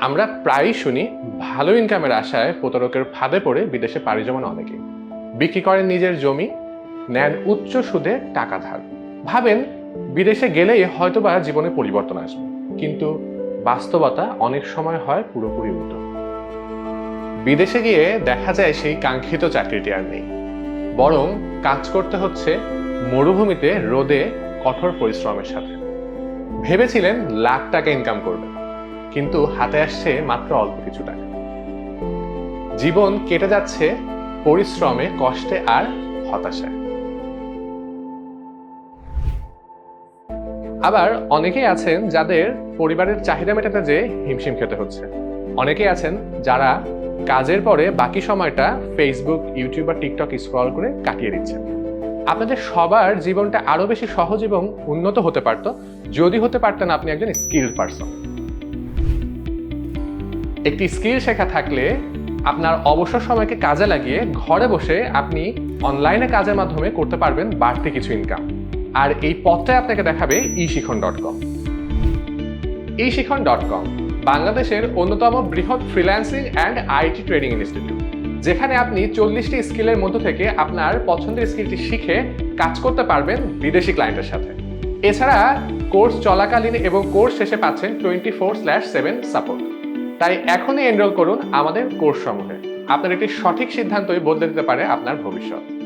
আমরা প্রায়ই শুনি, ভালো ইনকামের আশায় প্রতারকের ফাঁদে পড়ে বিদেশে পাড়ি জমান অনেকে। বিক্রি করেন নিজের জমি, নেন উচ্চ সুদে টাকা ধার। ভাবেন, বিদেশে গেলেই হয়তোবা জীবনে পরিবর্তন আসবে। কিন্তু বাস্তবতা অনেক সময় হয় পুরোপুরি উল্টো। বিদেশে গিয়ে দেখা যায় সেই কাঙ্ক্ষিত চাকরিটি আর নেই। বরং কাজ করতে হচ্ছে মরুভূমিতে রোদে কঠোর পরিশ্রমের সাথে। ভেবেছিলেন লাখ টাকা ইনকাম করবেন। কিন্তু হাতে আসছে মাত্র অল্প কিছু টাকা। জীবন কেটে যাচ্ছে পরিশ্রমে, কষ্টে আর হতাশায়। আবার অনেকেই আছেন যাদের পরিবারের চাহিদা মেটাতে যে হিমশিম খেতে হচ্ছে। অনেকেই আছেন যারা কাজের পরে বাকি সময়টা ফেসবুক ইউটিউব বা টিকটক স্ক্রল করে কাটিয়ে দিচ্ছেন। আপনাদের সবার জীবনটা আরও বেশি সহজ এবং উন্নত হতে পারত, যদি হতে পারতেন আপনি একজন স্কিল্ড পারসন একটি স্কিল শেখা থাকলে আপনার অবসর সময়কে কাজে লাগিয়ে ঘরে বসে আপনি অনলাইনে কাজের মাধ্যমে করতে পারবেন বাড়তি কিছু ইনকাম আর এই পথটাই আপনাকে দেখাবে ই শিখন ডট কম ই শিখন ডট কম বাংলাদেশের অন্যতম বৃহৎ freelancing and IT training institute যেখানে আপনি চল্লিশটি স্কিলের মধ্য থেকে আপনার পছন্দের স্কিলটি শিখে কাজ করতে পারবেন বিদেশি ক্লায়েন্টের সাথে। এছাড়া কোর্স চলাকালীন এবং কোর্স শেষে পাচ্ছেন twenty four slash seven support তাই এখনই এনরোল করুন আমাদের কোর্স সমূহে। আপনার একটি সঠিক সিদ্ধান্তই বদলে দিতে পারে আপনার ভবিষ্যৎ।